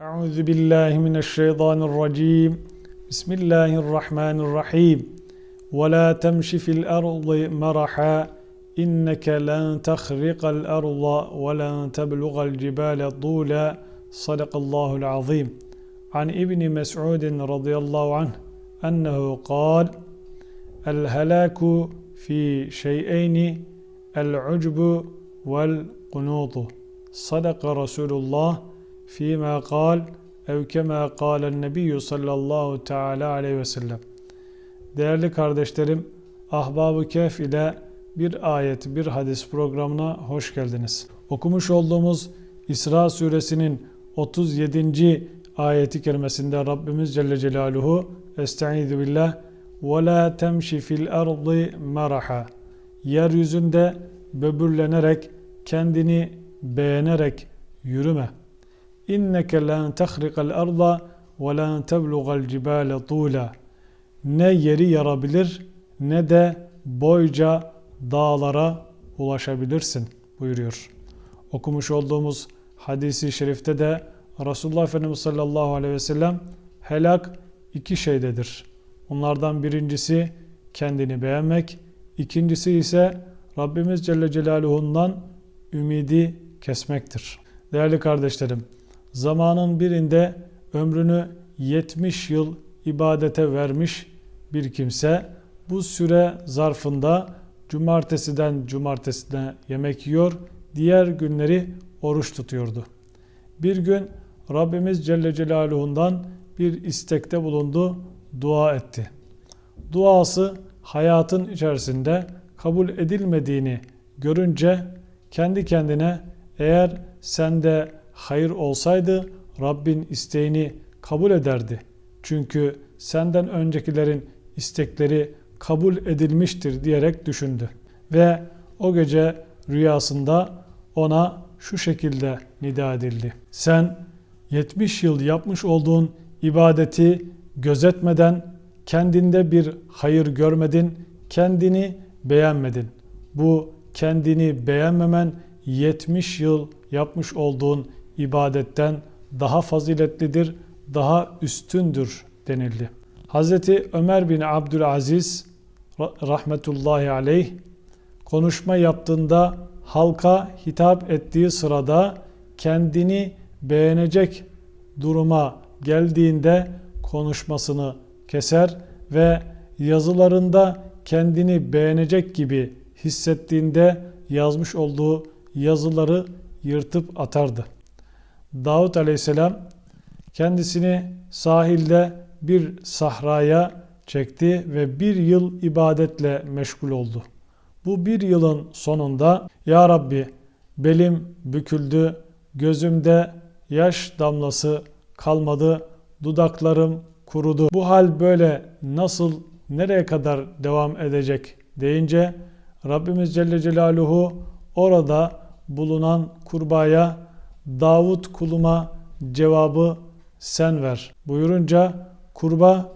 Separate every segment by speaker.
Speaker 1: أعوذ بالله من الشيطان الرجيم. بسم الله الرحمن الرحيم. ولا تمش في الأرض مرحا إنك لن تخرق الأرض ولن تبلغ الجبال طولا. صدق الله العظيم. عن ابن مسعود رضي الله عنه أنه قال الهلاك في شيئين العجب والقنوط. صدق رسول الله fîmâ kâl ev kemâ kâlen nebiyyü sallallahu teâlâ aleyhi ve sellem. Değerli kardeşlerim, Ahbab-ı Kehf ile bir ayet, bir hadis programına hoş geldiniz. Okumuş olduğumuz İsra suresinin 37. ayeti kerimesinde Rabbimiz Celle Celaluhu Estaizu billah ve la temşi fil ardı maraha Yeryüzünde böbürlenerek, kendini beğenerek yürüme. İnneke len tahrikal arda ve len teblugal cibale tula. Ne yeri yarabilir ne de boyca dağlara ulaşabilirsin buyuruyor. Okumuş olduğumuz hadisi şerifte de Resulullah Efendimiz sallallahu aleyhi ve sellem helak iki şeydedir. Onlardan birincisi kendini beğenmek, ikincisi ise Rabbimiz Celle Celaluhu'ndan ümidi kesmektir. Değerli kardeşlerim, zamanın birinde ömrünü 70 yıl ibadete vermiş bir kimse bu süre zarfında cumartesiden cumartesine yemek yiyor, diğer günleri oruç tutuyordu. Bir gün Rabbimiz Celle Celaluhu'ndan bir istekte bulundu, dua etti. Duası hayatın içerisinde kabul edilmediğini görünce kendi kendine eğer sende hayır olsaydı Rabbin isteğini kabul ederdi. Çünkü senden öncekilerin istekleri kabul edilmiştir diyerek düşündü. Ve o gece rüyasında ona şu şekilde nida edildi. Sen 70 yıl yapmış olduğun ibadeti gözetmeden kendinde bir hayır görmedin, kendini beğenmedin. Bu kendini beğenmemen 70 yıl yapmış olduğun ibadetten daha faziletlidir, daha üstündür denildi. Hazreti Ömer bin Abdülaziz rahmetullahi aleyh konuşma yaptığında halka hitap ettiği sırada kendini beğenecek duruma geldiğinde konuşmasını keser ve yazılarında kendini beğenecek gibi hissettiğinde yazmış olduğu yazıları yırtıp atardı. Davut aleyhisselam kendisini sahilde bir sahraya çekti ve bir yıl ibadetle meşgul oldu. Bu bir yılın sonunda Ya Rabbi belim büküldü, gözümde yaş damlası kalmadı, dudaklarım kurudu. Bu hal böyle nasıl, nereye kadar devam edecek deyince Rabbimiz Celle Celaluhu orada bulunan kurbaya Davut kuluma cevabı sen ver buyurunca kurba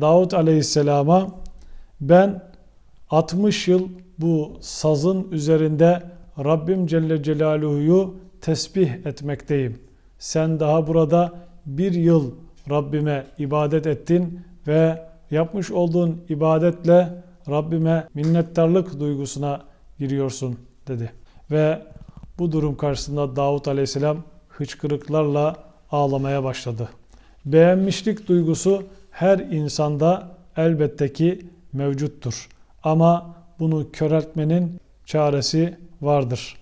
Speaker 1: Davut aleyhisselama ben 60 yıl bu sazın üzerinde Rabbim Celle Celaluhu'yu tesbih etmekteyim. Sen daha burada bir yıl Rabbime ibadet ettin ve yapmış olduğun ibadetle Rabbime minnettarlık duygusuna giriyorsun dedi. Ve bu durum karşısında Davut Aleyhisselam hıçkırıklarla ağlamaya başladı. Beğenmişlik duygusu her insanda elbette ki mevcuttur. Ama bunu köreltmenin çaresi vardır.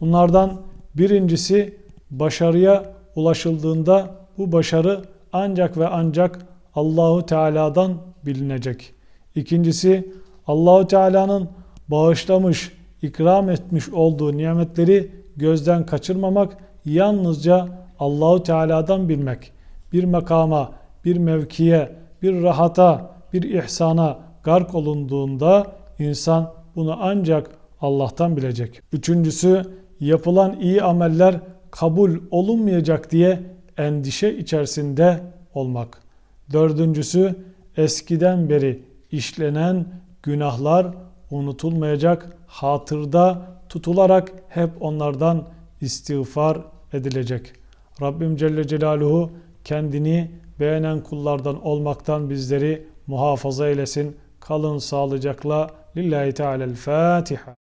Speaker 1: Bunlardan birincisi başarıya ulaşıldığında bu başarı ancak ve ancak Allahu Teala'dan bilinecek. İkincisi Allahu Teala'nın bağışlamış, ikram etmiş olduğu nimetleri gözden kaçırmamak, yalnızca Allahu Teala'dan bilmek. Bir makama, bir mevkiye, bir rahata, bir ihsana gark olunduğunda insan bunu ancak Allah'tan bilecek. Üçüncüsü yapılan iyi ameller kabul olunmayacak diye endişe içerisinde olmak. Dördüncüsü eskiden beri işlenen günahlar unutulmayacak, hatırda tutularak hep onlardan istiğfar edilecek. Rabbim Celle Celaluhu kendini beğenen kullardan olmaktan bizleri muhafaza eylesin. Kalın sağlıcakla. Lillahi Teala'l-Fatiha.